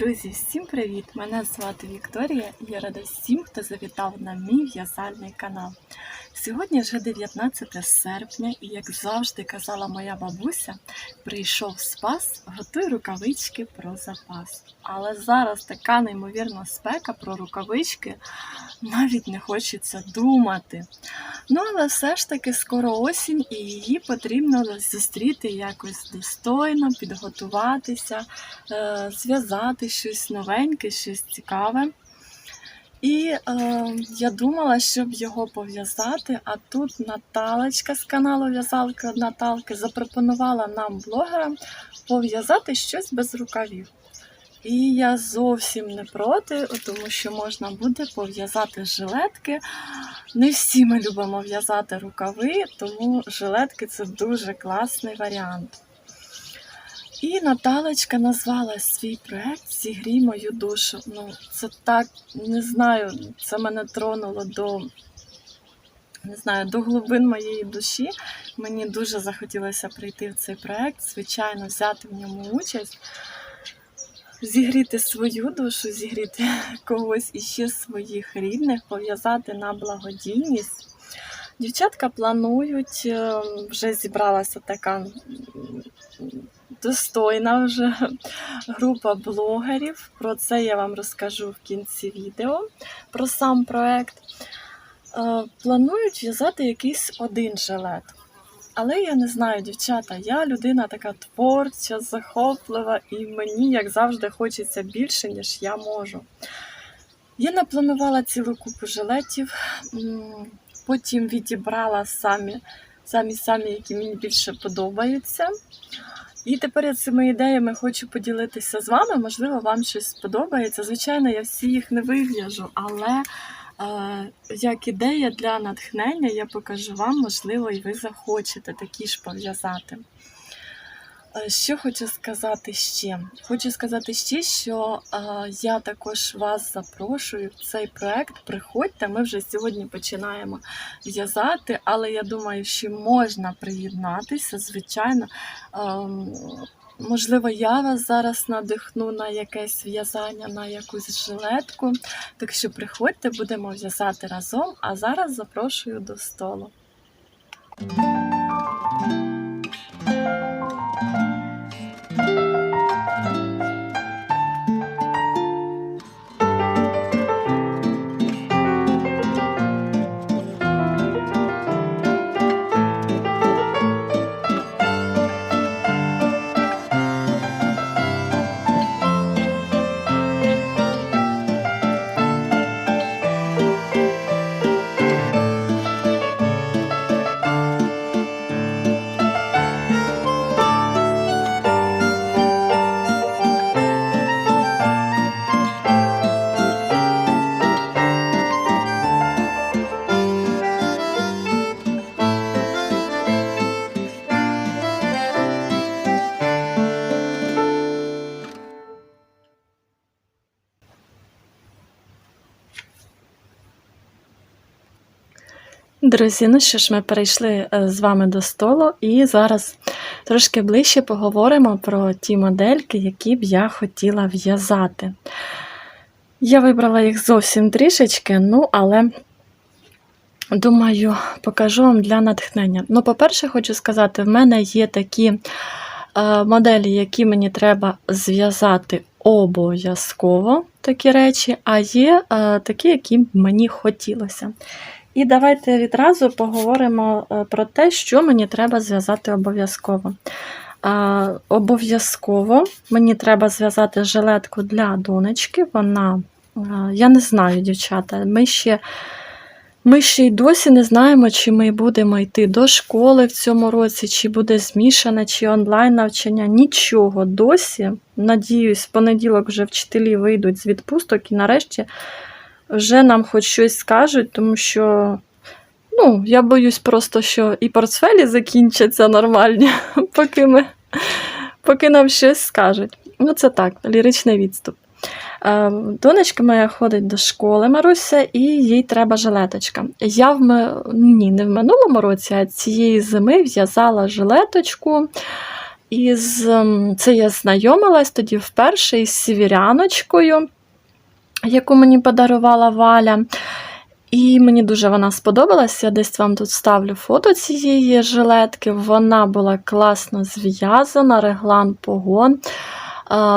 Друзі, всім привіт! Мене звати Вікторія я рада всім, хто завітав на мій в'язальний канал. Сьогодні вже 19 серпня, і як завжди казала моя бабуся, прийшов спас, готуй рукавички про запас. Але зараз така неймовірна спека про рукавички, навіть не хочеться думати. Ну, але все ж таки скоро осінь, і її потрібно зустріти якось достойно, підготуватися, е, зв'язати щось новеньке, щось цікаве. І е, я думала, щоб його пов'язати, а тут Наталочка з каналу В'язалки від Наталки запропонувала нам, блогерам, пов'язати щось без рукавів. І я зовсім не проти, тому що можна буде пов'язати жилетки. Не всі ми любимо в'язати рукави, тому жилетки це дуже класний варіант. І Наталочка назвала свій проект Зігрій мою душу. Ну, це так, не знаю, це мене тронуло до, не знаю, до глибин моєї душі. Мені дуже захотілося прийти в цей проект, звичайно, взяти в ньому участь, зігріти свою душу, зігріти когось іще своїх рідних, пов'язати на благодійність. Дівчатка планують, е, вже зібралася така достойна вже група блогерів. Про це я вам розкажу в кінці відео про сам проект. Е, Планують в'язати якийсь один жилет. Але я не знаю, дівчата, я людина така творча, захоплива, і мені, як завжди, хочеться більше, ніж я можу. Я напланувала цілу купу жилетів, потім відібрала самі, самі, самі, які мені більше подобаються. І тепер я цими ідеями хочу поділитися з вами. Можливо, вам щось сподобається. Звичайно, я всі їх не вив'яжу, але е, як ідея для натхнення я покажу вам, можливо, і ви захочете такі ж пов'язати. Е, Що хочу сказати ще? Хочу сказати ще, що е, я також вас запрошую в цей проект. Приходьте, ми вже сьогодні починаємо в'язати, але я думаю, що можна приєднатися, звичайно. Ем, Можливо, я вас зараз надихну на якесь в'язання, на якусь жилетку. Так що приходьте, будемо в'язати разом, а зараз запрошую до столу. Друзі, ну що ж, ми перейшли е, з вами до столу, і зараз трошки ближче поговоримо про ті модельки, які б я хотіла в'язати. Я вибрала їх зовсім трішечки, ну, але думаю, покажу вам для натхнення. Ну, по-перше, хочу сказати, в мене є такі е, моделі, які мені треба зв'язати обов'язково, такі речі, а є е, такі, які мені хотілося. І давайте відразу поговоримо е, про те, що мені треба зв'язати обов'язково. Обов'язково мені треба зв'язати жилетку для донечки. Вона, а, я не знаю, дівчата, ми ще. Ми ще й досі не знаємо, чи ми будемо йти до школи в цьому році, чи буде змішане, чи онлайн навчання. Нічого досі. Надіюсь, в понеділок вже вчителі вийдуть з відпусток і нарешті вже нам хоч щось скажуть, тому що ну, я боюсь просто, що і портфелі закінчаться нормальні, поки, ми, поки нам щось скажуть. Ну, це так, ліричний відступ. Е, Донечка моя ходить до школи Маруся, і їй треба жилеточка. Я в ні, не в минулому році, а цієї зими в'язала жилеточку. із ем, це я знайомилась тоді вперше із сівіряночкою, яку мені подарувала Валя. І мені дуже вона сподобалась. Я десь вам тут ставлю фото цієї жилетки. Вона була класно зв'язана, реглан погон.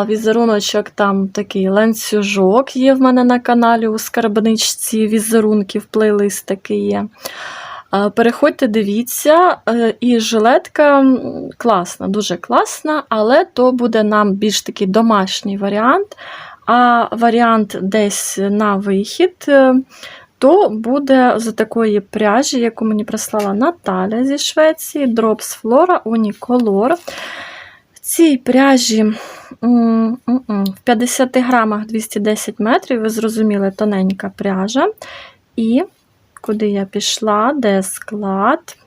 Візеруночок там такий ланцюжок є в мене на каналі у скарбничці візерунків, плейлист такий є. Переходьте, дивіться, Е, і жилетка класна, дуже класна, але то буде нам більш такий домашній варіант. А варіант десь на вихід, е, то буде з такої пряжі, яку мені прислала Наталя зі Швеції, Drops Flora Unicolor. В цій пряжі в 50 грамах 210 метрів, ви зрозуміли, тоненька пряжа. І куди я пішла, де склад?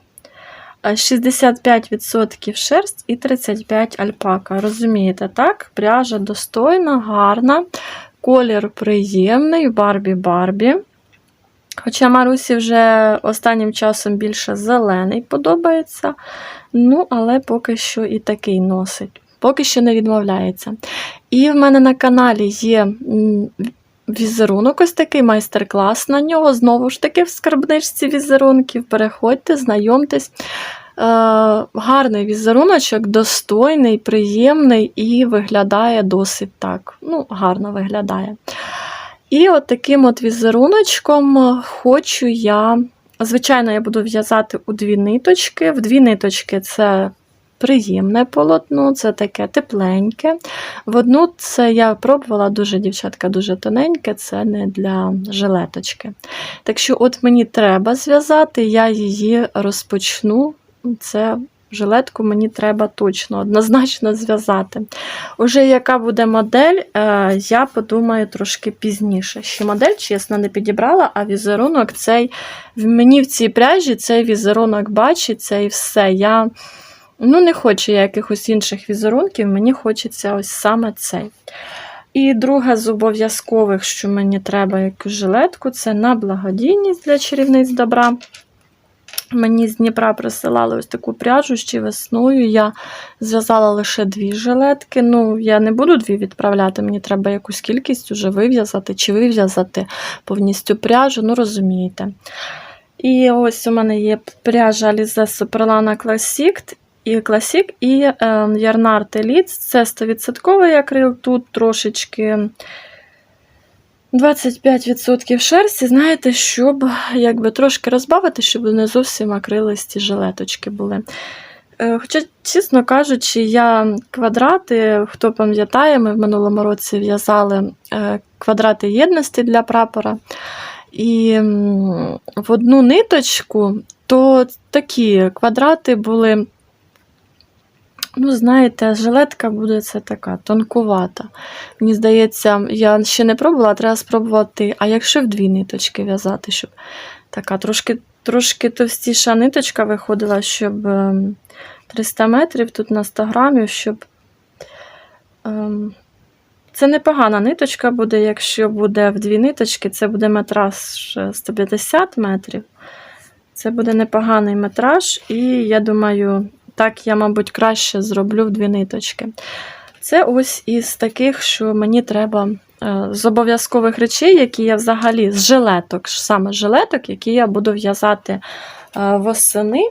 Е, 65% шерсть і 35 альпака. Розумієте, так? Пряжа достойна, гарна, колір приємний, Барбі-Барбі. Хоча Марусі вже останнім часом більше зелений подобається. Ну, але поки що і такий носить. Поки що не відмовляється. І в мене на каналі є візерунок, ось такий майстер-клас на нього. Знову ж таки, в скарбничці візерунків. Переходьте, знайомтесь. Е, гарний візеруночок, достойний, приємний і виглядає досить так. Ну, гарно виглядає. І от таким от візеруночком хочу я. Звичайно, я буду в'язати у дві ниточки. В дві ниточки це приємне полотно, це таке тепленьке. В одну це я пробувала дуже, дівчатка, дуже тоненьке, це не для жилеточки. Так що, от мені треба зв'язати, я її розпочну. Це жилетку мені треба точно, однозначно зв'язати. Уже яка буде модель, е, я подумаю трошки пізніше. Ще модель, чесно, не підібрала, а візерунок цей мені в цій пряжі цей візерунок бачиться і все. Я ну, не хочу я якихось інших візерунків, мені хочеться ось саме цей. І друге з обов'язкових, що мені треба якусь жилетку, це на благодійність для чарівниць добра. Мені з Дніпра присилали ось таку пряжу ще весною. Я зв'язала лише дві жилетки. Ну, я не буду дві відправляти, мені треба якусь кількість уже вив'язати чи вив'язати повністю пряжу, ну розумієте. І ось у мене є пряжа Alize Superlana Classic і Classic, і е, Yarnart Elite. Це 100% акрил, тут трошечки 25% шерсті, знаєте, щоб якби трошки розбавити, щоб не зовсім акрилисті жилеточки були. Е, Хоча, чесно кажучи, я квадрати, хто пам'ятає, ми в минулому році в'язали е, квадрати єдності для прапора. І в одну ниточку, то такі квадрати були. Ну, знаєте, жилетка буде це така тонкувата. Мені здається, я ще не пробувала, треба спробувати. А якщо в дві ниточки в'язати, щоб така трошки трошки товстіша ниточка виходила, щоб ем, 300 метрів тут на 100 грамів, щоб. ем, Це непогана ниточка буде, якщо буде в дві ниточки, це буде метраж 150 метрів. Це буде непоганий метраж, і я думаю, так я, мабуть, краще зроблю в дві ниточки. Це ось із таких, що мені треба е, з обов'язкових речей, які я взагалі з жилеток, саме жилеток, які я буду в'язати е, восени.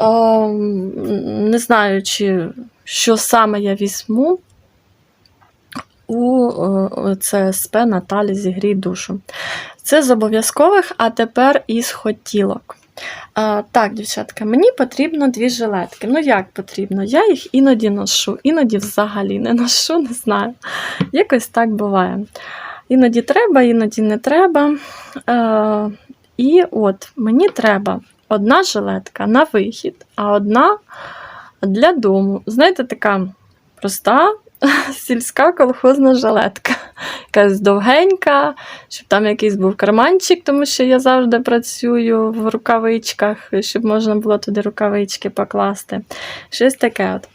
Е, Не знаю, чи що саме я візьму у ЦСП Наталі зігрій душу. Це з обов'язкових, а тепер із хотілок. А, так, дівчатка, мені потрібно дві жилетки. Ну, як потрібно? Я їх іноді ношу, іноді взагалі не ношу, не знаю. Якось так буває. Іноді треба, іноді не треба. Е, і от мені треба одна жилетка на вихід, а одна для дому. Знаєте, така проста сільська колхозна жилетка. Якась довгенька, щоб там якийсь був карманчик, тому що я завжди працюю в рукавичках, щоб можна було туди рукавички покласти. Щось таке. от.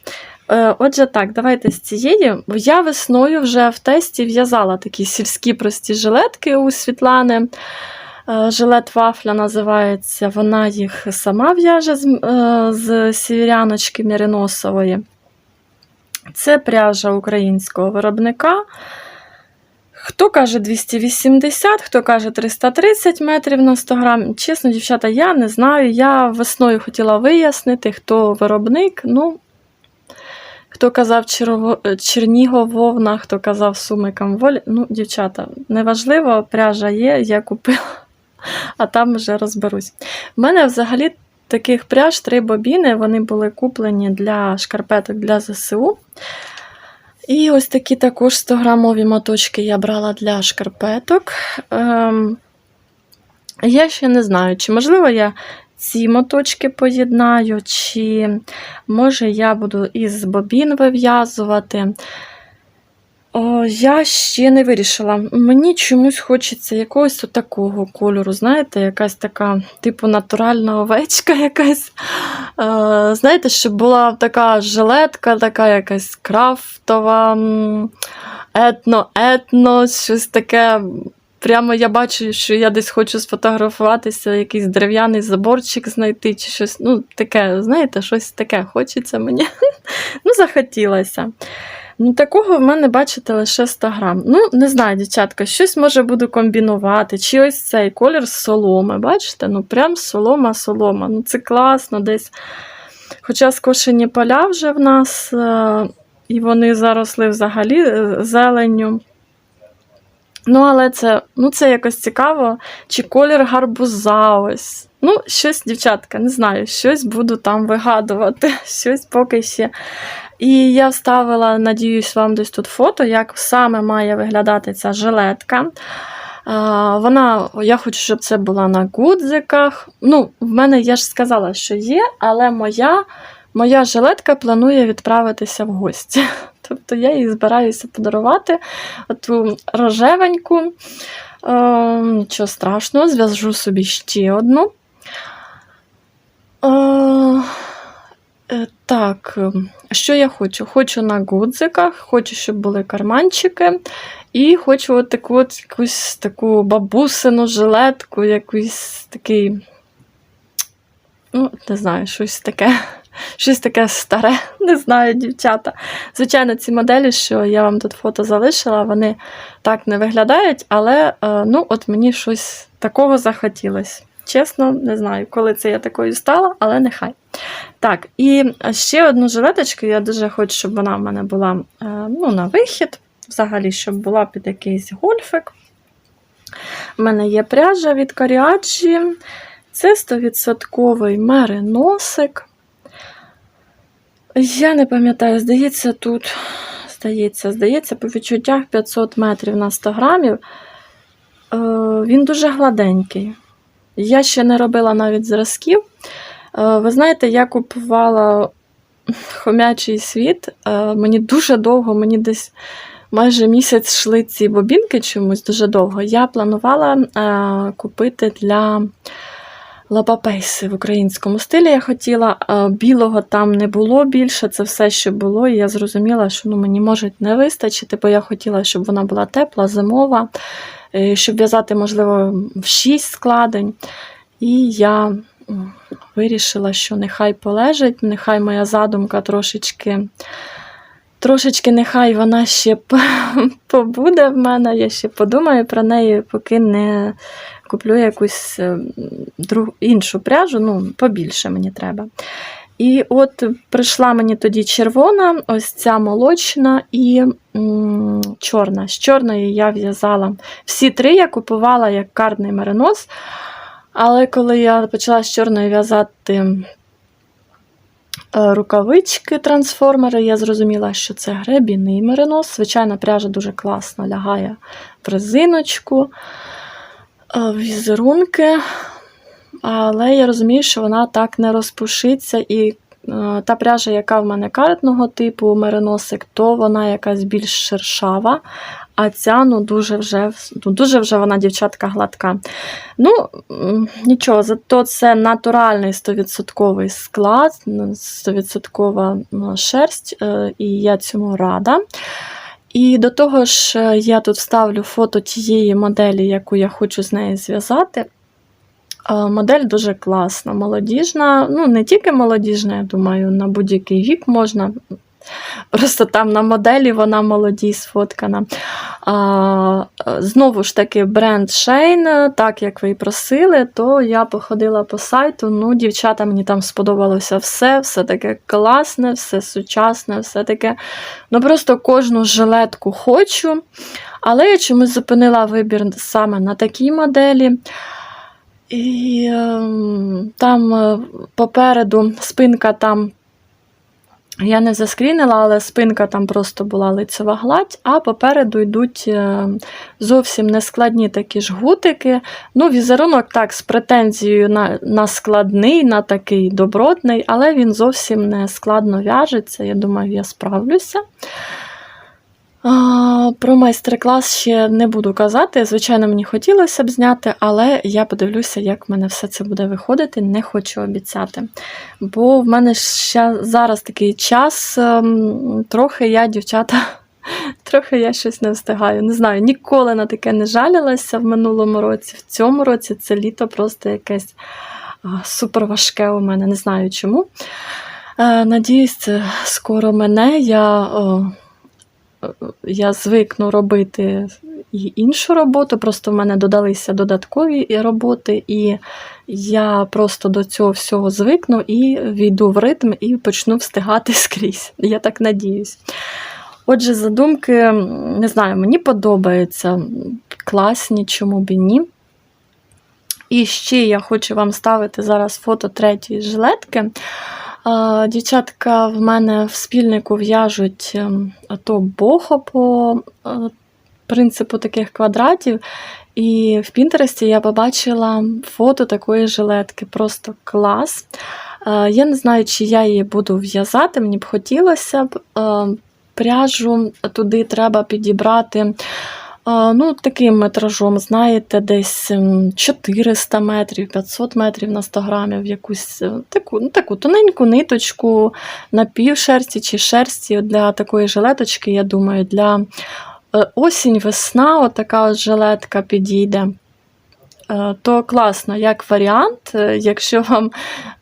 Е, Отже, так, давайте з цієї. Я весною вже в тесті в'язала такі сільські прості жилетки у Світлани. Е, Жилет вафля називається. Вона їх сама в'яже з, е, з сівіряночки Міриносової. Це пряжа українського виробника. Хто каже 280, хто каже 330 метрів на 100 грам. Чесно, дівчата, я не знаю. Я весною хотіла вияснити, хто виробник. Ну, хто казав Чернігов хто казав Суми Камволь. Ну, дівчата, неважливо, пряжа є, я купила, а там вже розберусь. У мене взагалі таких пряж три бобіни, вони були куплені для шкарпеток для ЗСУ. І ось такі також 100-грамові моточки я брала для шкарпеток. Ем, я ще не знаю, чи можливо я ці моточки поєднаю, чи може я буду із бобін вив'язувати. О, я ще не вирішила. Мені чомусь хочеться якогось такого кольору, знаєте, якась така, типу, натуральна овечка якась. Е, знаєте, щоб була така жилетка, така якась крафтова, етно-етно, щось таке. Прямо я бачу, що я десь хочу сфотографуватися, якийсь дерев'яний заборчик знайти, чи щось, ну, таке, знаєте, щось таке хочеться мені. Ну, захотілося. Ну, такого в мене, бачите, лише 100 грам. Ну, не знаю, дівчатка, щось може буду комбінувати. Чи ось цей колір з соломи. Бачите? Ну, прям солома-солома. Ну, це класно десь. Хоча скошені поля вже в нас, е, і вони заросли взагалі е, зеленню. Ну, але це, ну, це якось цікаво. Чи колір гарбуза ось. Ну, щось, дівчатка, не знаю, щось буду там вигадувати, щось поки ще. І я вставила, надіюсь, вам десь тут фото, як саме має виглядати ця жилетка. Вона, я хочу, щоб це була на гудзиках. Ну, в мене я ж сказала, що є, але моя, моя жилетка планує відправитися в гості. Тобто я її збираюся подарувати оту рожевеньку. Е, нічого страшного, зв'яжу собі ще одну. Е, Так, е, що я хочу? Хочу на гудзиках, хочу, щоб були карманчики, і хочу от таку от якусь таку бабусину жилетку, якийсь такий, ну, не знаю, щось таке. Щось таке старе, не знаю, дівчата. Звичайно, ці моделі, що я вам тут фото залишила, вони так не виглядають, але е, ну, от мені щось такого захотілося. Чесно, не знаю, коли це я такою стала, але нехай. Так, і ще одну жилеточку, я дуже хочу, щоб вона в мене була е, ну, на вихід, взагалі, щоб була під якийсь гольфик. У мене є пряжа від Каріаджі. Це 100% мериносик. Я не пам'ятаю, здається, тут, здається, здається, по відчуттях 500 метрів на 100 грамів. Е, Він дуже гладенький. Я ще не робила навіть зразків. Е, Ви знаєте, я купувала хомячий світ. Е, Мені дуже довго, мені десь майже місяць йшли ці бобінки чомусь дуже довго. Я планувала е, купити для лапапейси в українському стилі. Я хотіла, білого там не було більше, це все, що було. І я зрозуміла, що ну, мені може не вистачити, бо я хотіла, щоб вона була тепла, зимова, щоб в'язати, можливо, в 6 складень. І я вирішила, що нехай полежить, нехай моя задумка трошечки. Трошечки нехай вона ще побуде в мене, я ще подумаю про неї, поки не куплю якусь е, іншу пряжу, ну, побільше мені треба. І от прийшла мені тоді червона, ось ця молочна і м, чорна. З чорної я в'язала. Всі три я купувала як карний меринос. Але коли я почала з чорної в'язати е, рукавички трансформери, я зрозуміла, що це гребіний меринос. Звичайно, пряжа дуже класно лягає в резиночку, е, в візерунки. Але я розумію, що вона так не розпушиться. І е, та пряжа, яка в мене картного типу мериносик, то вона якась більш шершава. А ця ну, дуже вже ну, дуже вже вона дівчатка гладка. Ну, нічого, зато це натуральний 100% склад, ну, 100% ну, шерсть, е, і я цьому рада. І до того ж, е, я тут вставлю фото тієї моделі, яку я хочу з нею зв'язати. Модель дуже класна, молодіжна. Ну, не тільки молодіжна, я думаю, на будь-який вік можна. Просто там на моделі вона молоді сфоткана. А, знову ж таки, бренд Shane, так як ви і просили, то я походила по сайту. Ну, дівчата, мені там сподобалося все, все таке класне, все сучасне, все таке. Ну, просто кожну жилетку хочу. Але я чомусь зупинила вибір саме на такій моделі. І е, там е, попереду спинка там. Я не заскрінила, але спинка там просто була лицева гладь, а попереду йдуть е, зовсім нескладні такі жгутики. Ну, візерунок так, з претензією на, на складний, на такий добротний, але він зовсім не складно в'яжеться. Я думаю, я справлюся. А, Про майстер-клас ще не буду казати. Звичайно, мені хотілося б зняти, але я подивлюся, як в мене все це буде виходити. Не хочу обіцяти. Бо в мене ще зараз такий час, ем, трохи я, дівчата, трохи я щось не встигаю. Не знаю, ніколи на таке не жалілася в минулому році. В цьому році це літо просто якесь а, супер важке у мене, не знаю чому. Е, Надіюсь, скоро мене. Я. Я звикну робити і іншу роботу, просто в мене додалися додаткові роботи, і я просто до цього всього звикну і війду в ритм і почну встигати скрізь. Я так надіюсь. Отже, задумки, не знаю, мені подобаються класні, чому б і ні. І ще я хочу вам ставити зараз фото третьої жилетки. Дівчатка в мене в спільнику в'яжуть ем, то бохо по е, принципу таких квадратів. І в Пінтересті я побачила фото такої жилетки. Просто клас. Е, я не знаю, чи я її буду в'язати, мені б хотілося б. Е, пряжу туди треба підібрати ну, таким метражом, знаєте, десь 400 ем, метрів, 500 метрів на 100 грамів, якусь е, таку ну, таку тоненьку ниточку на півшерсті чи шерсті для такої жилеточки, я думаю, для е, осінь-весна, отака от жилетка підійде. Е, то класно, як варіант. Якщо вам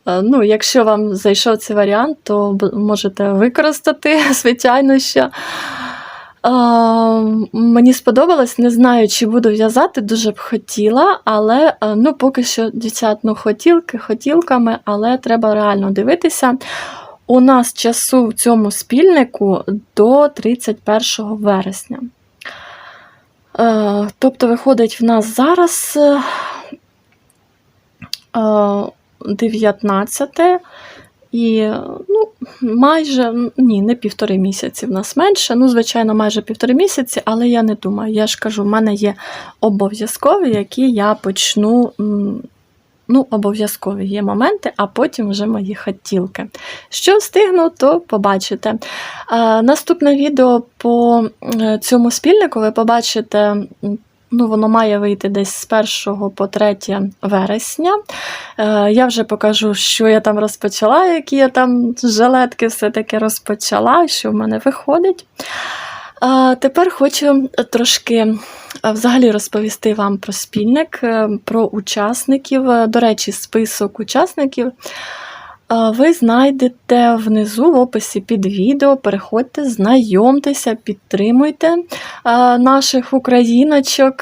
ну, якщо вам зайшов цей варіант, то можете використати, звичайно, що. Мені сподобалось, не знаю, чи буду в'язати, дуже б хотіла, але ну, поки що дівчат, ну, хотілки, хотілками, але треба реально дивитися. У нас часу в цьому спільнику до 31 вересня. Е, тобто, виходить, в нас зараз 19 е, і ну, майже ні, не півтори місяці в нас менше. Ну, звичайно, майже півтори місяці, але я не думаю. Я ж кажу, в мене є обов'язкові, які я почну. Ну, обов'язкові є моменти, а потім вже мої хотілки. Що встигну, то побачите. Наступне відео по е, цьому спільнику ви побачите Ну, Воно має вийти десь з 1 по 3 вересня. Е, Я вже покажу, що я там розпочала, які я там жилетки все-таки розпочала, що в мене виходить. А Тепер хочу трошки е, взагалі розповісти вам про спільник, е, про учасників. До речі, список учасників ви знайдете внизу в описі під відео. Переходьте, знайомтеся, підтримуйте наших україночок,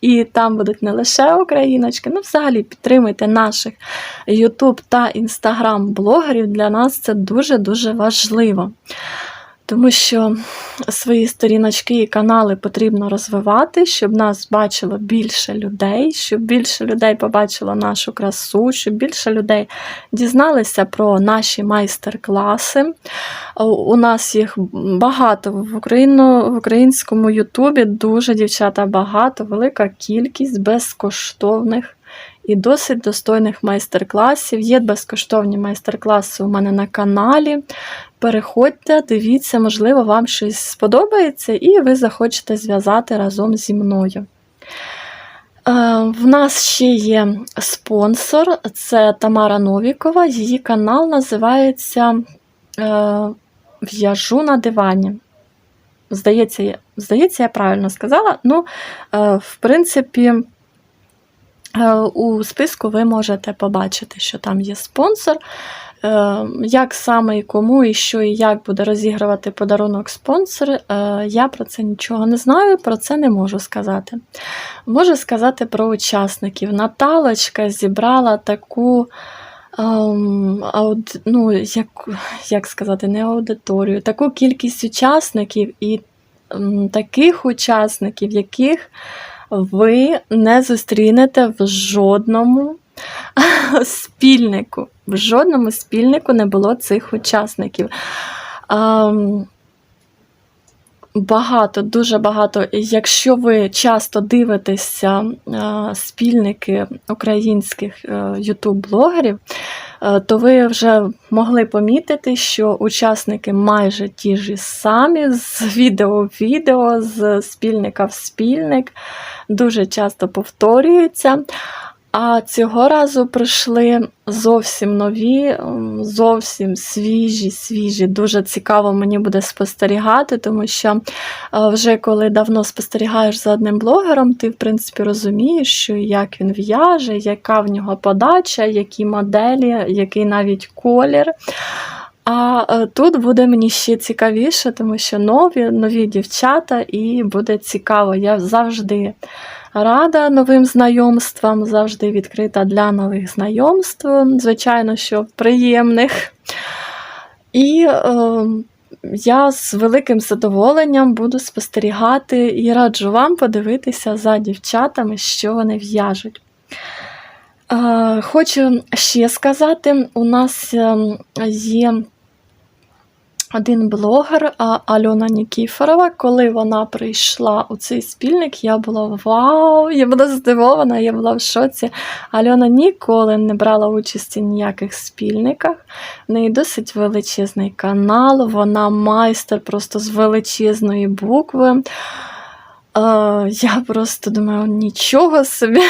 і там будуть не лише україночки, ну, взагалі підтримуйте наших YouTube та Instagram блогерів. Для нас це дуже-дуже важливо. Тому що свої сторіночки і канали потрібно розвивати, щоб нас бачило більше людей, щоб більше людей побачило нашу красу, щоб більше людей дізналися про наші майстер-класи. У нас їх багато в Україну, в українському Ютубі дуже дівчата багато, велика кількість безкоштовних. І досить достойних майстер-класів. Є безкоштовні майстер-класи у мене на каналі. Переходьте, дивіться, можливо, вам щось сподобається, і ви захочете зв'язати разом зі мною. Е, в нас ще є спонсор, це Тамара Новікова. Її канал називається е, В'яжу на дивані. Здається, здається, я правильно сказала. Ну, е, в принципі, У списку ви можете побачити, що там є спонсор. Е, Як саме і кому, і що і як буде розігрувати подарунок спонсор, е, я про це нічого не знаю, про це не можу сказати. Можу сказати про учасників. Наталочка зібрала таку. ем, ауд... ну, як, як сказати, не аудиторію, таку кількість учасників і таких учасників, яких ви не зустрінете в жодному спільнику. В жодному спільнику не було цих учасників. Ам, Багато, дуже багато. Якщо ви часто дивитеся е, спільники українських е, ютуб-блогерів, то ви вже могли помітити, що учасники майже ті ж самі з відео в відео, з спільника в спільник, дуже часто повторюються. А цього разу прийшли зовсім нові, зовсім свіжі, свіжі. Дуже цікаво мені буде спостерігати, тому що е, вже коли давно спостерігаєш за одним блогером, ти, в принципі, розумієш, що як він в'яже, яка в нього подача, які моделі, який навіть колір. А е, тут буде мені ще цікавіше, тому що нові, нові дівчата, і буде цікаво. Я завжди рада новим знайомствам, завжди відкрита для нових знайомств, звичайно, що приємних. І е, я з великим задоволенням буду спостерігати і раджу вам подивитися за дівчатами, що вони в'яжуть. Е, Хочу ще сказати, у нас ем, є один блогер Альона Нікіфорова. Коли вона прийшла у цей спільник, я була вау! Я була здивована, я була в шоці. Альона ніколи не брала участі в ніяких спільниках. В неї досить величезний канал, вона майстер просто з величезної букви. Я просто думаю, нічого собі.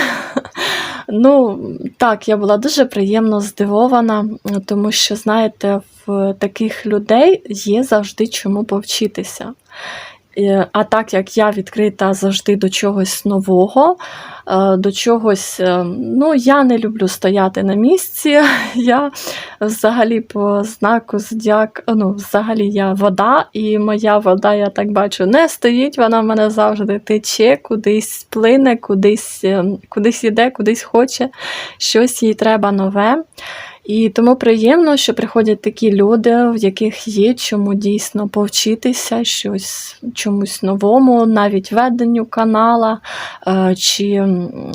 Ну, так, я була дуже приємно здивована, тому що, знаєте, в таких людей є завжди чому повчитися. Е, А так як я відкрита завжди до чогось нового, е, до чогось, е, ну, я не люблю стояти на місці. Я взагалі по знаку зодіак, ну, взагалі я вода, і моя вода, я так бачу, не стоїть, вона в мене завжди тече, кудись плине, кудись, кудись іде, кудись хоче, щось їй треба нове. І тому приємно, що приходять такі люди, в яких є чому дійсно повчитися щось чомусь новому, навіть веденню канала е, чи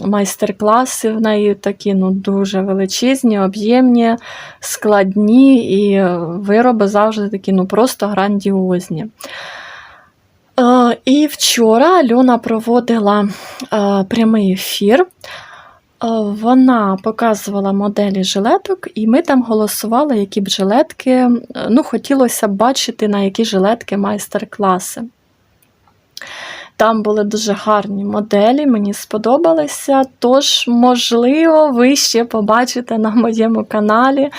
майстер-класи в неї такі ну, дуже величезні, об'ємні, складні, і вироби завжди такі ну, просто грандіозні. Е, І вчора Альона проводила е, прямий ефір. Е, Вона показувала моделі жилеток, і ми там голосували, які б жилетки, е, ну, хотілося б бачити, на які жилетки майстер-класи. Там були дуже гарні моделі, мені сподобалися. Тож, можливо, ви ще побачите на моєму каналі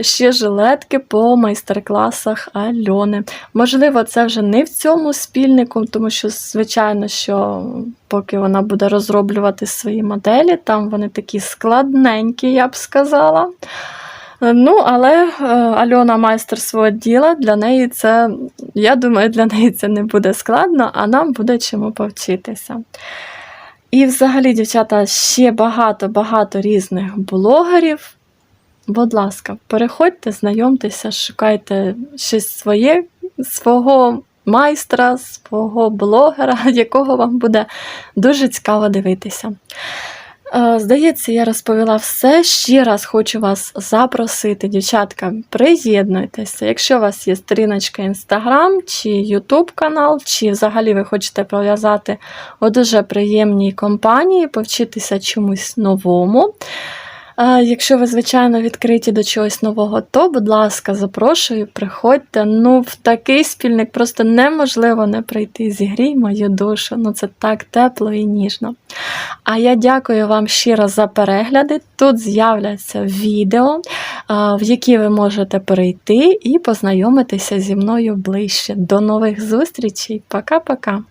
ще жилетки по майстер-класах Альони. Можливо, це вже не в цьому спільнику, тому що, звичайно, що поки вона буде розроблювати свої моделі, там вони такі складненькі, я б сказала. Ну, але е, Альона майстер свого діла, для неї це, я думаю, для неї це не буде складно, а нам буде чому повчитися. І взагалі, дівчата, ще багато-багато різних блогерів. Будь ласка, переходьте, знайомтеся, шукайте щось своє, свого майстра, свого блогера, якого вам буде дуже цікаво дивитися. Е, Здається, я розповіла все. Ще раз хочу вас запросити, дівчатка, приєднуйтеся. Якщо у вас є сторіночка Instagram чи YouTube канал, чи взагалі ви хочете пов'язати у дуже приємній компанії, повчитися чомусь новому. Якщо ви, звичайно, відкриті до чогось нового, то, будь ласка, запрошую, приходьте. Ну, в такий спільник просто неможливо не прийти. Зігрій мою душу. Ну, це так тепло і ніжно. А я дякую вам щиро за перегляди. Тут з'являться відео, в які ви можете перейти і познайомитися зі мною ближче. До нових зустрічей. Пока-пока!